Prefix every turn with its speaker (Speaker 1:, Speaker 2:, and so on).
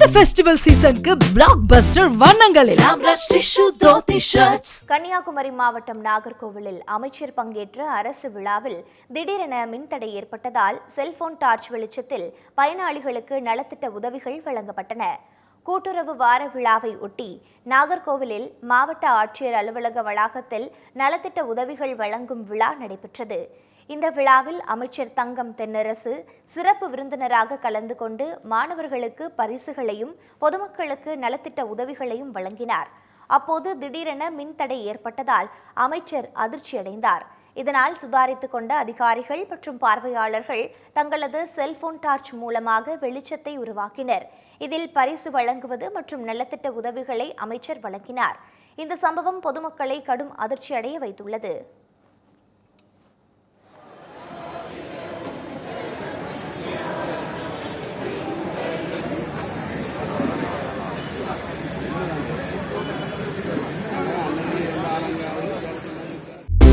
Speaker 1: இந்த ஃபெஸ்டிவல் சீசனுக்கு பிளாக் பஸ்டர் வண்ணங்களில்
Speaker 2: கன்னியாகுமரி மாவட்டம் நாகர்கோவிலில் அமைச்சர் பங்கேற்ற அரசு விழாவில் திடீரென மின்தடை ஏற்பட்டதால் செல்போன் டார்ச் வெளிச்சத்தில் பயனாளிகளுக்கு நலத்திட்ட உதவிகள் வழங்கப்பட்டன. கூட்டுறவு வார விழாவை ஒட்டி நாகர்கோவிலில் மாவட்ட ஆட்சியர் அலுவலக வளாகத்தில் நலத்திட்ட உதவிகள் வழங்கும் விழா நடைபெற்றது. இந்த விழாவில் அமைச்சர் தங்கம் தென்னரசு சிறப்பு விருந்தினராக கலந்து கொண்டு மாணவர்களுக்கு பரிசுகளையும் பொதுமக்களுக்கு நலத்திட்ட உதவிகளையும் வழங்கினார். அப்போது திடீரென மின்தடை ஏற்பட்டதால் அமைச்சர் அதிர்ச்சியடைந்தார் இதனால் சுதாரித்துக் கொண்ட அதிகாரிகள் மற்றும் பார்வையாளர்கள் தங்களது செல்போன் டார்ச் மூலமாக வெளிச்சத்தை உருவாக்கினர். இதில் பரிசு வழங்குவது மற்றும் நலத்திட்ட உதவிகளை அமைச்சர் வழங்கினார். இந்த சம்பவம் பொதுமக்களை கடும் அதிர்ச்சியடைய வைத்துள்ளது.